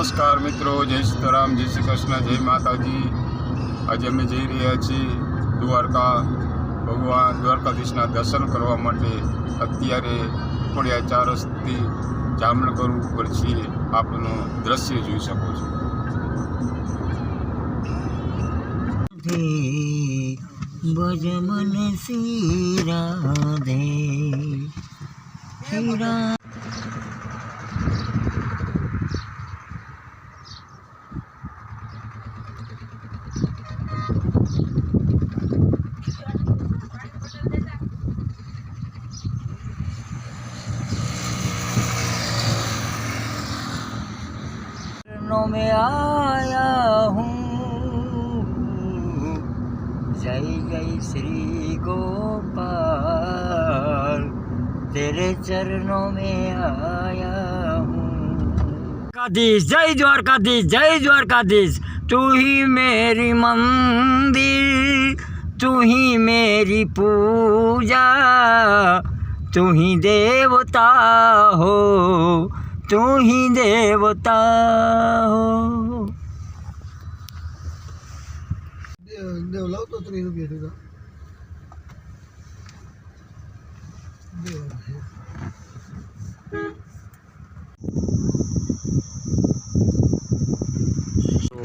નમસ્કાર મિત્રો, જય સીતારામ, જય શ્રી કૃષ્ણ, જય માતાજી. આજે અમે જઈ રહ્યા છીએ દ્વારકા ભગવાન દ્વારકાધીશના દર્શન કરવા માટે. અત્યારે પડ્યા ચાર રસ્તી જામનગર ઉપર છીએ. આપનું દ્રશ્ય જોઈ શકો છો. શ્રી રા- चरणों में आया हूँ जय जय श्री गोपाल तेरे चरणों में आया हूँ द्वारकाधीश जय द्वारकाधीश जय द्वारकाधीश तू ही मेरी मंदिर तू ही मेरी पूजा तू ही देवता हो तू ही देवता हो દેવ લાવતો ત્રીસ રૂપિયા દીધા દેવ તો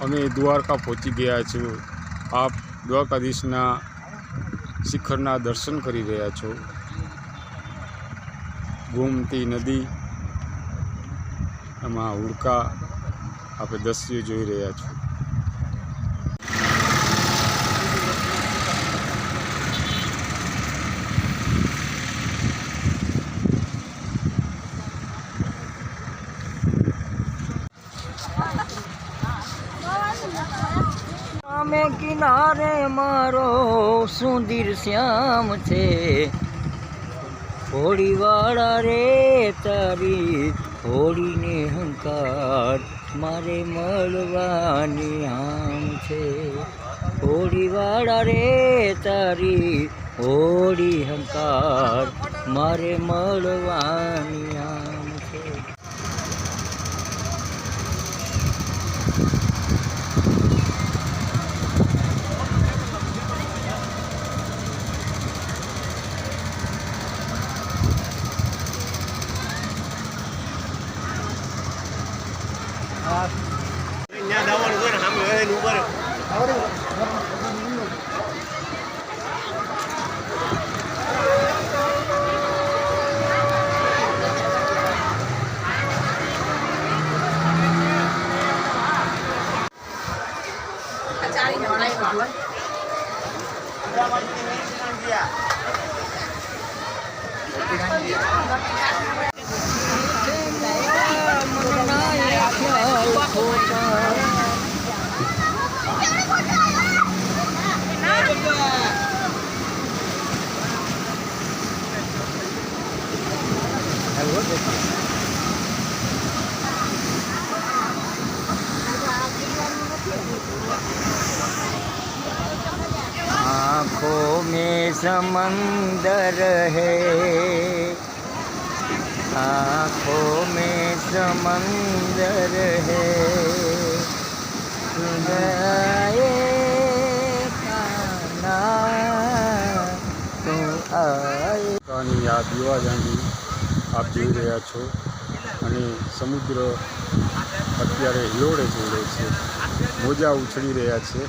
અમે દ્વારકા પહોંચી ગયા છીએ આપ દ્વારકાધીશના શિખરના દર્શન કરી રહ્યા છો ગોમતી નદી એમાં હુડકા આપણે દ્રશ્યો જોઈ રહ્યા છો અમે કિનારે મારો સુંદર શ્યામ છે. હોળીવાળા રે તારી હોળીને હંકાર, મારે મળવાની આમ છે. હોળી વાળા રે, તારી હોળી હંકાર, મારે મળવાની આમ છે आँखों समंदर है आँखों में समंदर है सुनाए कान्हा, तू आए કાની આ દીવા જાંડી આપ જોઈ રહ્યા છો અને સમુદ્ર અત્યારે હિલોળે જોડે છે મોજા ઉછળી રહ્યા છે